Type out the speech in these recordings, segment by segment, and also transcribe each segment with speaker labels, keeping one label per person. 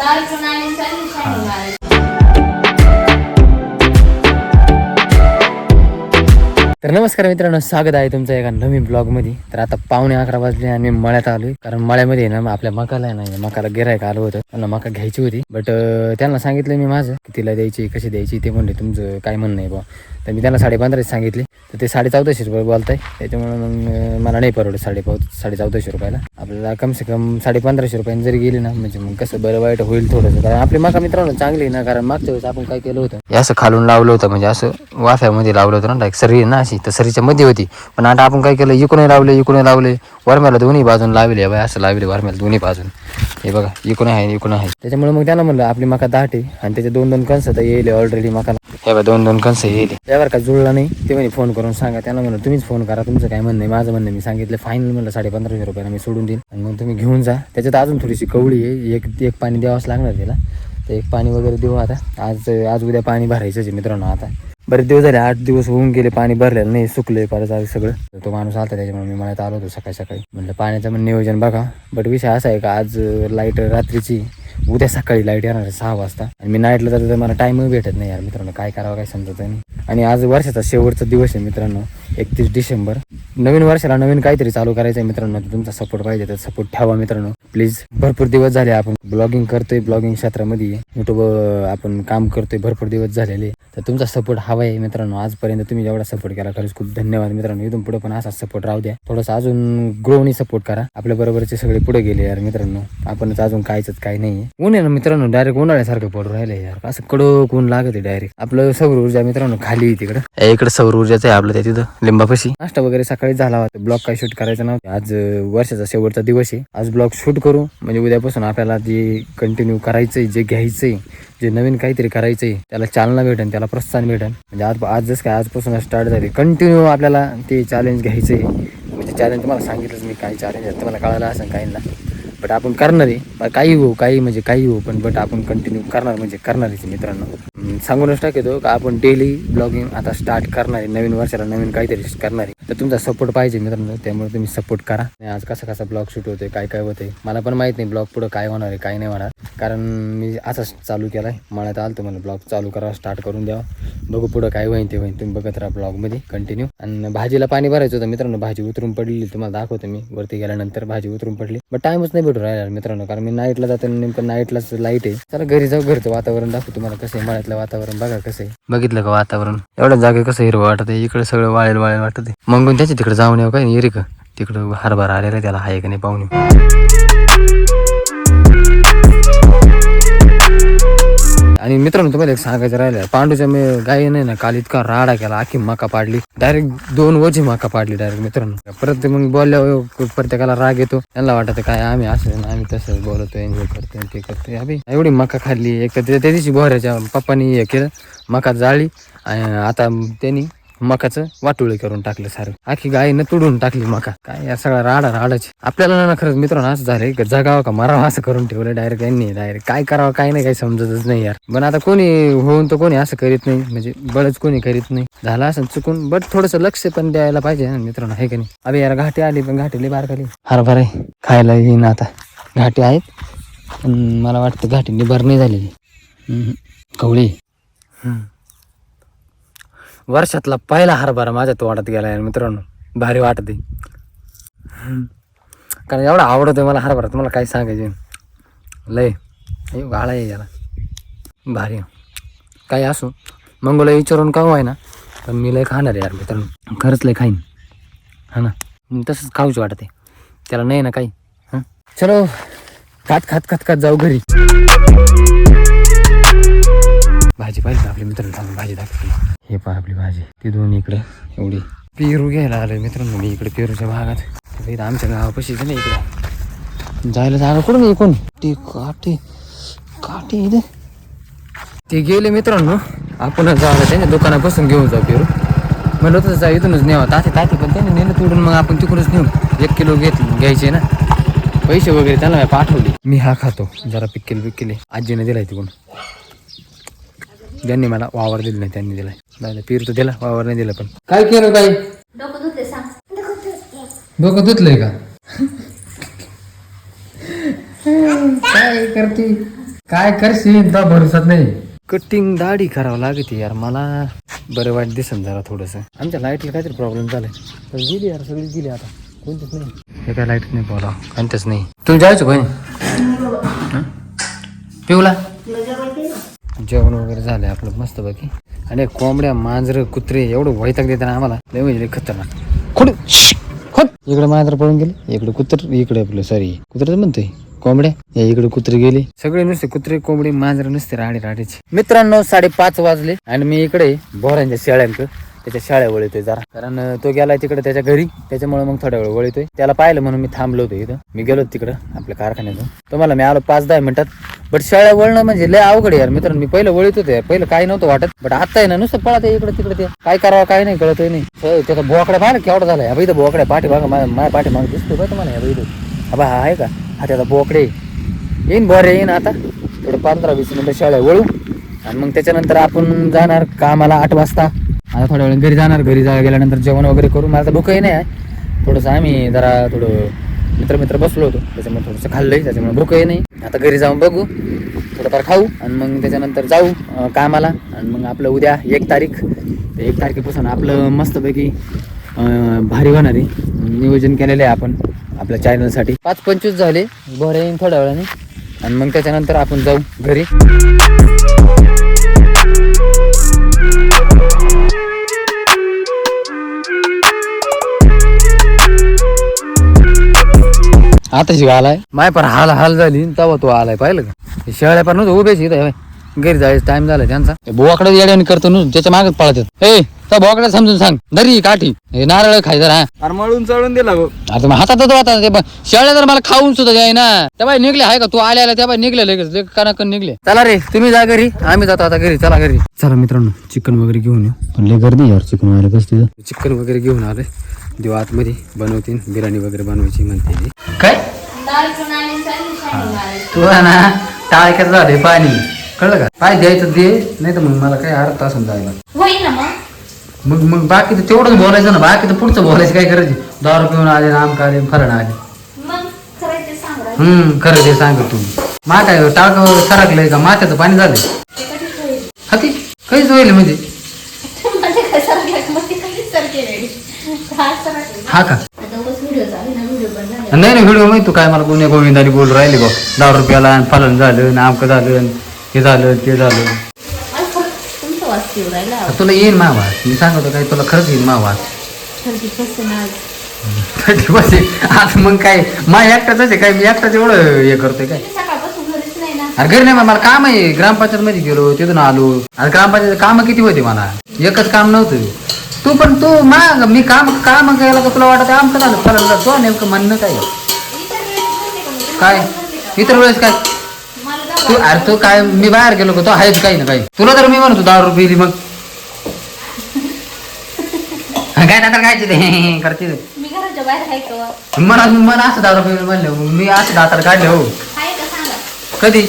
Speaker 1: दारू पण आली चालली
Speaker 2: तर नमस्कार मित्रांनो स्वागत आहे तुमचं एका नवीन ब्लॉगमध्ये तर आता पावणे अकरा वाजले आणि मी मळ्यात आलोय. कारण मळ्यामध्ये आहे ना आपल्या मकाला आहे ना मकाला गिरायक आलं होतं. त्यांना मका घ्यायची होती. बट त्यांना सांगितलं मी माझं की तिला द्यायची कशी द्यायची ते म्हणले तुमचं काय म्हणणं आहे बा तर मी त्यांना साडे सांगितले. तर ते साडे चौदाशे रुपये बोलताय. त्याच्यामुळे मग मला नाही परवडत साडे पाव साडे चौदाशे रुपयाला. आपल्याला कमसे कम साडे पंधराशे रुपयांनी जरी गेली ना म्हणजे मग कसं बरं वाईट होईल थोडंसं. कारण आपली मका मित्रांनो चांगली ना कारण मागच्या वेळेस आपण काय केलं होतं? असं खालून लावलं होतं म्हणजे असं वाफ्यामध्ये लावलं होतं ना सरी ना अशी तर सरीच्या मध्ये होती. पण आता आपण काय केलं इकडून लावले इकडून लावले. वरम्याला दोन्ही बाजून लावले बाय असं लावले वरम्याला दोन्ही बाजून. हे बघा इकडून आहे इकडून आहे. त्याच्यामुळे मग त्याला म्हणलं आपली मका दाट आहे आणि त्याचे दोन दोन कणस तर येईल ऑलरेडी मकाला. हे बघा दोन दोन कणस येईल. त्यावर का जुळला नाही ते म्हणे फोन करून सांगा. त्याला म्हणलं तुम्हीच फोन करा तुमचं काय म्हणणं आहे? माझं म्हणणं. मी सांगितलं फायनल म्हणलं साडे पंधराशे रुपयाला मी सोडून देईन. आणि मग तुम्ही घेऊन जा. त्याच्यात अजून थोडीशी कवळी आहे एक एक पाणी द्यावंच लागणार त्याला. तर एक पाणी वगैरे देऊ आता. आज आज उद्या पाणी भरायचंच आहे मित्रांनो आता. बरेच दिवस झाले आठ दिवस होऊन गेले पाणी भरलेलं नाही सुकले परत सगळं. तो माणूस आलता त्याच्यामुळे मी म्हणत आलो होतो सकाळी सकाळी. म्हणलं पाण्याचं पण नियोजन बघा. बट विषय असा आहे का आज लाइट रात्रीची उद्या सकाळी लाइट येणार आहे सहा वाजता. आणि मी नाईटला जातो तर मला टाईमही भेटत नाही यार मित्रांनो. काय करावं काय समजत नाही. आणि आज वर्षाचा शेवटचा दिवस आहे मित्रांनो. एकतीस डिसेंबर. नवीन वर्षाला नवीन काहीतरी चालू करायचं आहे मित्रांनो. तर तुमचा सपोर्ट पाहिजे तर सपोर्ट ठेवा मित्रांनो. प्लीज भरपूर दिवस झाले आपण ब्लॉगिंग करतोय ब्लॉगिंग क्षेत्रामध्ये. युट्यूब आपण काम करतोय भरपूर दिवस झालेले. तर तुमचा सपोर्ट हवा आहे मित्रांनो. आजपर्यंत तुम्ही जेवढा सपोर्ट केला खरंच खूप धन्यवाद मित्रांनो. इथून पुढे पण असा सपोर्ट राहू द्या. थोडंसं अजून ग्रोनी सपोर्ट करा. आपल्या बरोबरचे सगळे पुढे गेले यार मित्रांनो. आपणच अजून कायच काय नाही ऊन आहे ना मित्रांनो? डायरेक्ट उन्हाळ्यासारखं पडून राहिलं यार. असं कडक ऊन लागत आहे डायरेक्ट आपलं सौर ऊर्जा मित्रांनो खाली तिकडं. इकडे सौर ऊर्जाचं आहे आपलं त्या तिथं लिंबापाशी. नाश्ता वगैरे सकाळी झाला होता. ब्लॉग काय शूट करायचं नव्हतं. आज वर्षाचा शेवटचा दिवस आहे. आज ब्लॉग शूट करू. म्हणजे उद्यापासून आपल्याला जे कंटिन्यू करायचंय जे घ्यायचंय जे नवीन काहीतरी करायचंय त्याला चालना भेटेल त्याला प्रोत्साहन भेटेल म्हणजे आज आज जसं काय आजपासून स्टार्ट झाले. कंटिन्यू आपल्याला ते चॅलेंज घ्यायचंय. म्हणजे चॅलेंज तुम्हाला सांगितलंच मी काय चॅलेंज आहे. तुम्हाला कळालं असेल काही ना बट आपण करणार आहे काही हो काही म्हणजे काही हो पण बट आपण कंटिन्यू करणार म्हणजे करणारच आहे मित्रांनो. सांगूनच टाकतो का आपण डेली ब्लॉगिंग आता स्टार्ट करणार आहे नवीन वर्षाला नवीन काहीतरी करणार. आहे तर तुमचा सपोर्ट पाहिजे मित्रांनो त्यामुळे तुम्ही सपोर्ट करा. आणि आज कसा कसा ब्लॉग शूट होते काय काय होते मला पण माहीत नाही ब्लॉग पुढं काय होणार आहे काय नाही होणार. कारण मी असाच चालू केला आहे मला तर आलं मला ब्लॉग चालू करा स्टार्ट करून द्यावा. बघू पुढं काय होईन ते होईन तुम्ही बघत राहा ब्लॉगमध्ये कंटिन्यू आणि भाजीला पाणी भरायचं होतं मित्रांनो भाजी उतरून पडलेली तुम्हाला दाखवतो मी. वरती गेल्यानंतर भाजी उतरून पडली. बट टाईमच नाही भेटू राहिला मित्रांनो कारण मी नाईटला जातो नेमकं नाईटलाच लाइट आहे. चला घरी जाऊ घरचं वातावरण दाखवतो तुम्हाला कसं आहे मळ्यातलं वातावरण बघा कसं आहे. बघितलं का वातावरण? एवढ्या जागे कसं हिरवं वाटत आहे इकडे सगळं वाळेल वाळेल वाटत आहे मग त्याच्या तिकडे जाऊन येऊ काय? नाही का तिकडं हरभरा आलेला त्याला आहे का नाही पाहुणे? आणि मित्रांनो तुम्हाला एक सांगायचं राहिलं. पांडूच्या मी गाई नाही ना काल इतका राडा केला आखी मका पाडली. डायरेक्ट दोन वजी मका पाडली डायरेक्ट मित्रांनो. परत मग बोलल्यावर प्रत्येकाला राग येतो. त्यांना वाटत काय आम्ही असं आम्ही तसं बोलतो एन्जॉय करतो ते करतोय अभि एवढी मका खाल्ली. एक तर त्या दिवशी बोहऱ्याच्या पप्पानी हे केलं मका जाळी आणि आता त्यांनी मकाचं वाटोळे करून टाकलं सारं. आखी गायीनं तुडून टाकली मका. काय या सगळा राडा राडाच. आपल्याला ना खरंच मित्रांनो असं झालंय. का जगावं का मरावं असं करून ठेवलं डायरेक्ट यांनी. डायरेक्ट काय करावं काय नाही काही समजतच नाही यार. पण आता कोणी होऊन तर कोणी असं करीत नाही. म्हणजे बळच कोणी करीत नाही. झालं असं चुकून बट थोडस लक्ष पण द्यायला पाहिजे ना मित्रांनो हे का नाही? अरे यार घाटी आली पण घाटी लई बार खाली हरभर आहे खायला येईन आता. घाटी आहेत पण मला वाटतं घाटी निभार नाही झालेली. कवळी. हम्म. वर्षातला पहिला हरभरा माझ्या तोंडात गेला यार मित्रांनो भारी वाटते कारण एवढा आहे मला हरभरा तुम्हाला काय सांगायचे? लय गाळा आहे याला. भारी. काही असो मंगोला विचारून का आहे ना पण मी लय खाणार आहे यार मित्रांनो. खरंच लय खाईन. हा ना? तसंच खाऊच वाटते त्याला नाही ना काही हां? चलो खात खात खात खात जाऊ घरी. भाजी पाहिजे आपल्या मित्रांनो भाजी दाखवली. हे पहा आपली भाजी ती दोन इकडे एवढी. पेरू घ्यायला आलोय मित्रांनो मी इकडे पेरूच्या भागात. इथं आमच्या गावापाशीच नाही इकडे. जायला जागा कुठं नाही कोण? ते काटे काटे इथे. ते गेले मित्रांनो आपण जायला त्यांच्या दुकानापासून घेऊन जाऊ पेरू. म्हणलं होतं जा इथूनच न्यावा ताते ताते पण त्याने नेलं तोडून मग आपण तिकडूनच नेऊ. एक किलो घेत घ्यायचे ना. पैसे वगैरे त्याला पाठवले. मी हा खातो जरा पिक्केल पिक्केले आजीने दिलाय तिकडून. ज्यांनी मला वावर दिलं नाही त्यांनी दिलाय. दादा पीर तर दिला वावर नाही दिला पण. काय केलं काय
Speaker 1: डोकं धुते सांग.
Speaker 2: डोकं धुतलंय. का? काय करते? काय करशील? तर भरोसात नाही. कटिंग दाढी करावं लागते यार मला बरं वाईट दिसन जरा थोडस. आमच्या लाईटला काहीतरी प्रॉब्लेम झालाय. तर गेली यार सगळी गेली आता. कोणतीच नाही. हे काय लाइट नाही बोला कोणतेच नाही. तुम्ही जायचं कोणी हं? जेवण वगैरे झालंय आपलं मस्त बाकी आणि कोंबड्या मांजर कुत्रे एवढं वैताग देतात ना आम्हाला. लय म्हणजे खतरनाक. खोड खोड. इकडे मांजर पळून गेले इकडे कुत्र इकडे आपलं सॉरी कुत्रच म्हणतोय कोंबड्या. या इकडे कुत्रे गेले. सगळे नुसते कुत्रे कोंबडी मांजर नुसते राडे राडेचे. मित्रांनो साडेपाच वाजले आणि मी इकडे बोरांच्या शेळ्यांक त्याच्या शाळ्या वळतोय जरा. कारण तो गेलाय तिकडे त्याच्या घरी. त्याच्यामुळे मग थोड्या वेळ वळतोय. त्याला पाहिलं म्हणून मी थांबलो होतो इथं. मी गेलो तिकडं आपल्या कारखान्यातून. तुम्हाला मी आलो पाच दहा मिनिटात. बट शाळा वळणं म्हणजे लय अवघड यार. मित्रांनो मी पहिलं वळीत होते पहिलं काय नव्हतं वाटत. बट आता आहे ना नुसतं पळत आहे इकडे तिकडे ते. काय करावं काय नाही कळत नाही. त्याचा बोकडा पाहिलं केवढा झाला या इथं बोकड्या पाठी बघा माझ्या पाठी मागे दिसतो बघ तुम्हाला या इथं. हा हा आहे का? हा त्याचा बोकडे. येईन बरे येईन आता. थोडं पंधरा वीस मिनिटं शाळा वळू. आणि मग त्याच्यानंतर आपण जाणार कामाला आठ वाजता. आता थोड्या वेळ घरी जाणार घरी जा गेल्यानंतर जेवण वगैरे करून मला तर भूकही नाही आहे. थोडंसं आम्ही जरा थोडं मित्र मित्र बसलो होतो. त्याच्यामुळे थोडंसं खाल्लंय त्याच्यामुळे भूकही नाही. आता घरी जाऊन बघू. थोडंफार खाऊ आणि मग त्याच्यानंतर जाऊ कामाला. आणि मग आपलं उद्या एक तारीख. एक तारखेपासून आपलं मस्तपैकी भारी होणार आहे. नियोजन केलेलं आहे आपण आपल्या चॅनलसाठी पाच पंचवीस झाले. बरं येईन थोड्या वेळाने. आणि मग त्याच्यानंतर आपण जाऊ घरी. आता शिवा आलाय? माय पण हाल हाल झाली तेव्हा तो आलाय पाहिलं का? शेळ्या पण नव्हतं उभेच इथं. घरी जायचं टाइम झाला त्यांचा. बोकडे येड्याने करतो नु त्याच्या मागच पळतात. ए त्या बोकड्या समजून सांग. दरी काठी. हे नारळ खायचं हा
Speaker 3: अरे मळून चढून दिला गो.
Speaker 2: आता मग हातात तो आता ते ब- शेळ्या तर मला खाऊन सुद्धा द्याय ना. त्या बाई निघले आहे का? तू आले आला त्या बाई निघले लगेच. लगेच कानाकन निघले. चला रे तुम्ही जा घरी. आम्ही जातो आता घरी. चला घरी. चला मित्रांनो चिकन वगैरे घेऊन येऊ. पण लय गर्दी यार चिकन वगैरे कसं चिकन वगैरे घेऊन आलोय. देऊ आतमध्ये बनवतील बिर्याणी वगैरे बनवायची म्हणते. काय. तू आहे ना टाळक्यात झाले पाणी. कळलं का? पाय द्यायचं दे नाही तर मग मला काय अर्थ तासून जायला.
Speaker 1: होईल ना मग.
Speaker 2: मग मग बाकी तर तेवढंच बोलायचं ना. बाकी तर पुढचं बोलायचं काय करायची? दारू पिऊन आले आमका आले फरण आले.
Speaker 1: मग सांग.
Speaker 2: हम्म खरं ते सांग तू मा काय टाक सरकलंय का? माथ्याचं पाणी झालंय.
Speaker 1: ते होईल.
Speaker 2: ती काहीच होईल म्हणजे?
Speaker 1: म्हणजे काय ते हा.
Speaker 2: हा का?
Speaker 1: आता उगाच व्हिडिओ चालू ना व्हिडिओ पण झाले.
Speaker 2: नाही नाही व्हिडिओ माहिती तू काय मला कोणी गोविंदानी बोल राहिले बा दहा रुपयाला आणि फलन झालं नामकं झालं आणि हे झालं ते झालं.
Speaker 1: वास येऊ राहिला.
Speaker 2: आता तुला येईन मावास मी सांगतो काय तुला खरंच येईन
Speaker 1: थर्टी पर्सेंट आज.
Speaker 2: आता मग काय मा एकटाच आहे काय? मी एकटाच एवढं हे करतोय काय?
Speaker 1: तुम्ही सकाळपासून घरीच नाही ना?
Speaker 2: अरे घरी नाही मला काम आहे. ग्रामपंचायत मध्ये गेलो तिथून आलो. अरे ग्रामपंचायत काम किती होते मला? एकच काम नव्हतं. तू पण तू माग मी काम काम केलं का तुला वाटत आमचं झालं? फलन तो नेमकं म्हणणं काय? काय? इतर वेळेस काय? तू अरे तू काय मी बाहेर गेलो का? तो आहेच काही ना काही. तुला तर मी म्हणतो दहा रुपये दिली मग. काय आता काय ते? करते ते.
Speaker 1: मी घराच्या बाहेर आहे का?
Speaker 2: मला मला असं दहा रुपये म्हणले मी असं दातार काढले हो.
Speaker 1: आहे का सांगा?
Speaker 2: कधी?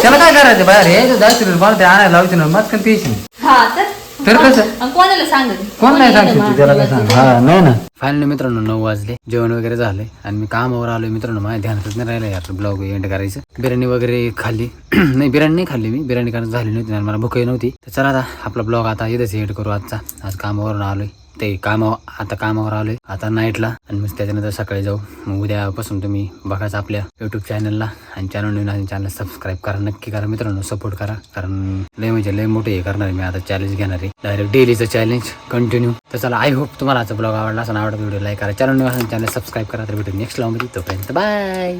Speaker 2: त्याला काय करायचं बाहेर? यायचं जायचं रे, मला ते आणायला लावायचं ना मग प्यायची
Speaker 1: हा तर?
Speaker 2: तर कसं?
Speaker 1: आणि कोणाला सांगत
Speaker 2: कोण नाही सांगतो त्याला काय सांग हा नाही ना. फायनली मित्रांनो नऊ वाजले. जेवण वगैरे झाले. आणि मी कामावर आलोय मित्रांनो. माझ्या ध्यानातच नाही राहिलं यार ब्लॉग एंड करायचं. बिर्याणी वगैरे खाल्ली. नाही बिर्याणी नाही खाल्ली मी. बिर्याणी कारण झाली नव्हती आणि मला भूकही नव्हती. तर चला आता आपला ब्लॉग आता इथंच एंड करू आजचा. आज कामावरून आलोय. ते कामावर आता कामावर आलोय. आता नाईटला आणि मग त्याच्यानंतर सकाळी जाऊ. मग उद्यापासून तुम्ही बघाच आपल्या युट्यूब चॅनलला आणि चॅनल नवीन चॅनल सबस्क्राईब करा. नक्की करा मित्रांनो सपोर्ट करा. कारण लय म्हणजे लय मोठे हे करणार आहे मी आता चॅलेंज घेणार आहे. डायरेक्ट डेलीचं चॅलेंज कंटिन्यू तर चला आय होप तुम्हाला आजचा ब्लॉग आवडला असं आवडत व्हिडिओ लाईक करा. चॅनल नवीन चॅनल सबस्क्राईब करा. तर भेटू नेक्स्ट लावून तोपर्यंत बाय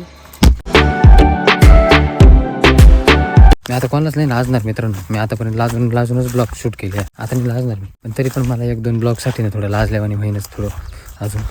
Speaker 2: मी आता कोणालाच नाही लाजणार मित्रांनो. मी आतापर्यंत लाजून लाजूनच ब्लॉग शूट केले. आता मी लाजणार मी. पण तरी पण मला एक दोन ब्लॉगसाठी ना थोडं लाजल्यावानी होईनच थोडं. अजून.